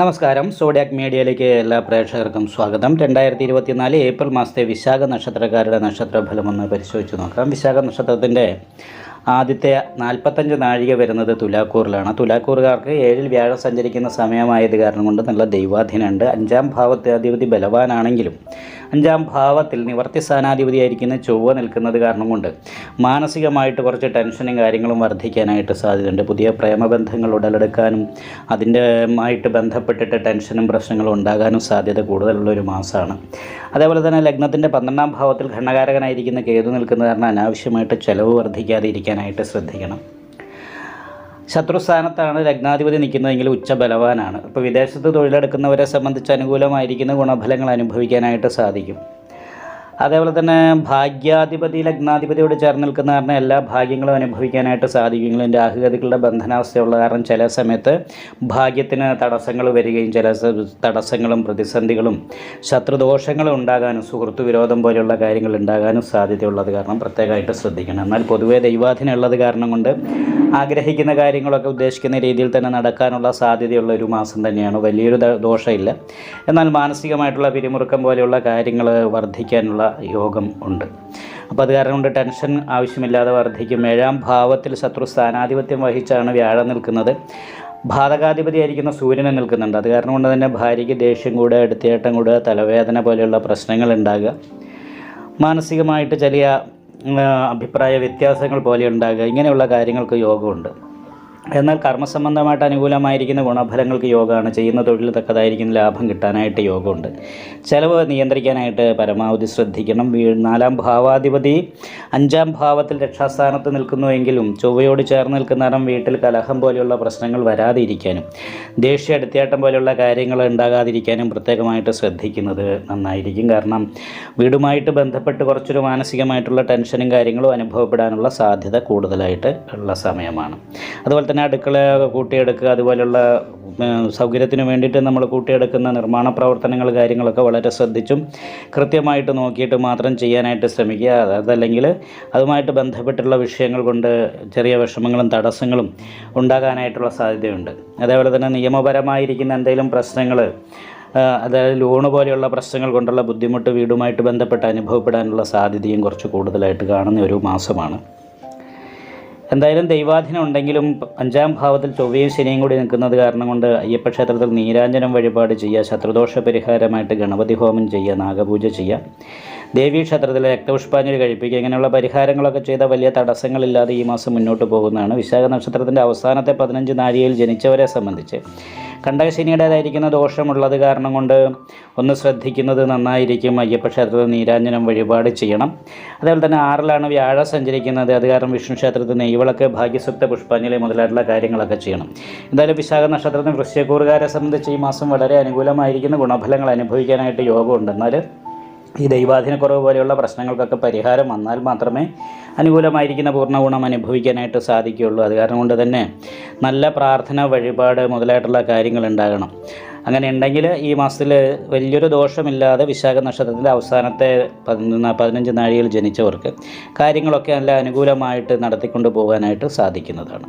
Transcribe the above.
നമസ്കാരം. സോഡിയാക് മീഡിയയിലേക്ക് എല്ലാ പ്രേക്ഷകർക്കും സ്വാഗതം. രണ്ടായിരത്തി ഇരുപത്തിനാല് ഏപ്രിൽ മാസത്തെ വിശാഖ നക്ഷത്രക്കാരുടെ നക്ഷത്രഫലം ഒന്ന് പരിശോധിച്ച് നോക്കാം. വിശാഖ നക്ഷത്രത്തിന്റെ ആദ്യത്തെ നാൽപ്പത്തഞ്ച് നാഴിക വരുന്നത് തുലാക്കൂറിലാണ്. തുലാക്കൂറുകാർക്ക് ഏഴിൽ വ്യാഴം സഞ്ചരിക്കുന്ന സമയമായത് കാരണം കൊണ്ട് നല്ല ദൈവാധീനമുണ്ട്. അഞ്ചാം ഭാവത്തെ അധിപതി ബലവാനാണെങ്കിലും അഞ്ചാം ഭാവത്തിൽ നിവർത്തി സ്ഥാനാധിപതിയായിരിക്കുന്ന ചൊവ്വ നിൽക്കുന്നത് കാരണം കൊണ്ട് മാനസികമായിട്ട് കുറച്ച് ടെൻഷനും കാര്യങ്ങളും വർദ്ധിക്കാനായിട്ട് സാധ്യതയുണ്ട്. പുതിയ പ്രേമബന്ധങ്ങൾ ഉടലെടുക്കാനും അതിന്റെ ആയിട്ട് ബന്ധപ്പെട്ടിട്ട് ടെൻഷനും പ്രശ്നങ്ങളും ഉണ്ടാകാനും സാധ്യത കൂടുതലുള്ള ഒരു മാസമാണ്. അതേപോലെ തന്നെ ലഗ്നത്തിന്റെ പന്ത്രണ്ടാം ഭാവത്തിൽ ഘടകാരകനായിരിക്കുന്ന കേതു നിൽക്കുന്നത് കാരണം അനാവശ്യമായിട്ട് ചെലവ് വർദ്ധിക്കാതെ ഇരിക്കാനായിട്ട് ശ്രദ്ധിക്കണം. ശത്രുസ്ഥാനത്താണ് ലഗ്നാധിപതി നിൽക്കുന്നതെങ്കിൽ ഉച്ച ബലവാനാണ്. ഇപ്പോൾ വിദേശത്ത് തൊഴിലെടുക്കുന്നവരെ സംബന്ധിച്ച് അനുകൂലമായിരിക്കുന്ന ഗുണഫലങ്ങൾ അനുഭവിക്കാനായിട്ട് സാധിക്കും. അതേപോലെ തന്നെ ഭാഗ്യാധിപതി ലഗ്നാധിപതിയോട് ചേർന്ന് നിൽക്കുന്ന കാരണം എല്ലാ ഭാഗ്യങ്ങളും അനുഭവിക്കാനായിട്ട് സാധിക്കുമെങ്കിലും രാഹുഗതികളുടെ ബന്ധനാവസ്ഥയുള്ള കാരണം ചില സമയത്ത് ഭാഗ്യത്തിന് തടസ്സങ്ങൾ വരികയും ചില തടസ്സങ്ങളും പ്രതിസന്ധികളും ശത്രുദോഷങ്ങളും ഉണ്ടാകാനും സുഹൃത്തു വിരോധം പോലെയുള്ള കാര്യങ്ങൾ ഉണ്ടാകാനും സാധ്യതയുള്ളത് കാരണം പ്രത്യേകമായിട്ട് ശ്രദ്ധിക്കണം. എന്നാൽ പൊതുവേ ദൈവാധീനമുള്ളത് കാരണം കൊണ്ട് ആഗ്രഹിക്കുന്ന കാര്യങ്ങളൊക്കെ ഉദ്ദേശിക്കുന്ന രീതിയിൽ തന്നെ നടക്കാനുള്ള സാധ്യതയുള്ള ഒരു മാസം തന്നെയാണ്. വലിയൊരു ദോഷമില്ല. എന്നാൽ മാനസികമായിട്ടുള്ള പിരിമുറുക്കം പോലെയുള്ള കാര്യങ്ങൾ വർദ്ധിക്കാനുള്ള യോഗം ഉണ്ട്. അപ്പോൾ അത് കാരണം കൊണ്ട് ടെൻഷൻ ആവശ്യമില്ലാതെ വർദ്ധിക്കും. ഏഴാം ഭാവത്തിൽ ശത്രു സ്ഥാനാധിപത്യം വഹിച്ചാണ് വ്യാഴം നിൽക്കുന്നത്. ബാധകാധിപതിയായിരിക്കുന്ന സൂര്യനെ നിൽക്കുന്നുണ്ട്. അത് കാരണം കൊണ്ട് തന്നെ ഭാര്യയ്ക്ക് ദേഷ്യം കൂടുക എടുത്തേട്ടം കൂടുക തലവേദന പോലെയുള്ള പ്രശ്നങ്ങൾ ഉണ്ടാകുക. മാനസികമായിട്ട് ചെറിയ അഭിപ്രായ വ്യത്യാസങ്ങൾ പോലെ ഉണ്ടാകുക. ഇങ്ങനെയുള്ള കാര്യങ്ങൾക്ക് യോഗമുണ്ട്. എന്നാൽ കർമ്മസംബന്ധമായിട്ട് അനുകൂലമായിരിക്കുന്ന ഗുണഫലങ്ങൾക്ക് യോഗമാണ്. ചെയ്യുന്ന തൊഴിൽ തക്കതായിരിക്കുന്ന ലാഭം കിട്ടാനായിട്ട് യോഗമുണ്ട്. ചിലവ് നിയന്ത്രിക്കാനായിട്ട് പരമാവധി ശ്രദ്ധിക്കണം. നാലാം ഭാവാധിപതി അഞ്ചാം ഭാവത്തിൽ രക്ഷാസ്ഥാനത്ത് നിൽക്കുന്നുവെങ്കിലും ചൊവ്വയോട് ചേർന്ന് നിൽക്കുന്ന വീട്ടിൽ കലഹം പോലെയുള്ള പ്രശ്നങ്ങൾ വരാതിരിക്കാനും ദേഷ്യ അടുത്തേട്ടം പോലെയുള്ള കാര്യങ്ങൾ ഉണ്ടാകാതിരിക്കാനും പ്രത്യേകമായിട്ട് ശ്രദ്ധിക്കുന്നത് നന്നായിരിക്കും. കാരണം വീടുമായിട്ട് ബന്ധപ്പെട്ട് കുറച്ചൊരു മാനസികമായിട്ടുള്ള ടെൻഷനും കാര്യങ്ങളും അനുഭവപ്പെടാനുള്ള സാധ്യത കൂടുതലായിട്ട് ഉള്ള സമയമാണ്. അതുപോലെ തന്നെ അടുക്കള കൂട്ടിയെടുക്കുക അതുപോലെയുള്ള സൗകര്യത്തിന് വേണ്ടിയിട്ട് നമ്മൾ കൂട്ടിയെടുക്കുന്ന നിർമ്മാണ പ്രവർത്തനങ്ങൾ കാര്യങ്ങളൊക്കെ വളരെ ശ്രദ്ധിച്ചും കൃത്യമായിട്ട് നോക്കിയിട്ട് മാത്രം ചെയ്യാനായിട്ട് ശ്രമിക്കുക. അതല്ലെങ്കിൽ അതുമായിട്ട് ബന്ധപ്പെട്ടുള്ള വിഷയങ്ങൾ കൊണ്ട് ചെറിയ വിഷമങ്ങളും തടസ്സങ്ങളും ഉണ്ടാകാനായിട്ടുള്ള സാധ്യതയുണ്ട്. അതേപോലെ തന്നെ നിയമപരമായിരിക്കുന്ന എന്തെങ്കിലും പ്രശ്നങ്ങൾ അതായത് ലോണ് പോലെയുള്ള പ്രശ്നങ്ങൾ കൊണ്ടുള്ള ബുദ്ധിമുട്ട് വീടുമായിട്ട് ബന്ധപ്പെട്ട് അനുഭവപ്പെടാനുള്ള സാധ്യതയും കുറച്ച് കൂടുതലായിട്ട് കാണുന്ന ഒരു മാസമാണ്. എന്തായാലും ദൈവാധീനം ഉണ്ടെങ്കിലും അഞ്ചാം ഭാവത്തിൽ ചൊവ്വയും ശനിയും കൂടി നിൽക്കുന്നത് കാരണം കൊണ്ട് അയ്യപ്പ ക്ഷേത്രത്തിൽ നീരാഞ്ജനം വഴിപാട് ചെയ്യുക ശത്രുദോഷ പരിഹാരമായിട്ട് ഗണപതി ഹോമം ചെയ്യുക നാഗപൂജ ചെയ്യുക. ദേവീ ക്ഷേത്രത്തിൽ രക്തപുഷ്പാഞ്ജലി കഴിപ്പിക്കുക ഇങ്ങനെയുള്ള പരിഹാരങ്ങളൊക്കെ ചെയ്ത വലിയ തടസ്സങ്ങളില്ലാതെ ഈ മാസം മുന്നോട്ട് പോകുന്നതാണ്. വിശാഖ നക്ഷത്രത്തിന്റെ അവസാനത്തെ പതിനഞ്ച് നാഴികയിൽ ജനിച്ചവരെ സംബന്ധിച്ച് കണ്ടകശനിയുടേതായിരിക്കുന്ന ദോഷമുള്ളത് കാരണം കൊണ്ട് ഒന്ന് ശ്രദ്ധിക്കുന്നത് നന്നായിരിക്കും. അയ്യപ്പക്ഷേത്രത്തിൽ നീരാഞ്ജനം വഴിപാട് ചെയ്യണം. അതേപോലെ തന്നെ ആറിലാണ് വ്യാഴം സഞ്ചരിക്കുന്നത്. അത് കാരണം വിഷ്ണു ക്ഷേത്രത്തിൽ നെയ്വിളക്ക് ഭാഗ്യസുക്ത പുഷ്പാഞ്ജലി മുതലായിട്ടുള്ള കാര്യങ്ങളൊക്കെ ചെയ്യണം. എന്തായാലും വിശാഖ നക്ഷത്രത്തിന് വൃശ്യക്കൂറുകാരെ സംബന്ധിച്ച് ഈ മാസം വളരെ അനുകൂലമായിരിക്കുന്ന ഗുണഫലങ്ങൾ അനുഭവിക്കാനായിട്ട് യോഗമുണ്ട്. എന്നാൽ ഈ ദൈവാധീനക്കുറവ് പോലെയുള്ള പ്രശ്നങ്ങൾക്കൊക്കെ പരിഹാരം വന്നാൽ മാത്രമേ അനുകൂലമായിരിക്കുന്ന പൂർണ ഗുണം അനുഭവിക്കാനായിട്ട് സാധിക്കുകയുള്ളൂ. അത് കാരണം കൊണ്ട് തന്നെ നല്ല പ്രാർത്ഥന വഴിപാട് മുതലായിട്ടുള്ള കാര്യങ്ങൾ ഉണ്ടാകണം. അങ്ങനെ ഉണ്ടെങ്കിൽ ഈ മാസത്തിൽ വലിയൊരു ദോഷമില്ലാതെ വിശാഖ നക്ഷത്രത്തിന്റെ അവസാനത്തെ പതിനൊന്ന് പതിനഞ്ച് നാഴികയിൽ ജനിച്ചവർക്ക് കാര്യങ്ങളൊക്കെ നല്ല അനുകൂലമായിട്ട് നടത്തിക്കൊണ്ട് പോകാനായിട്ട് സാധിക്കുന്നതാണ്.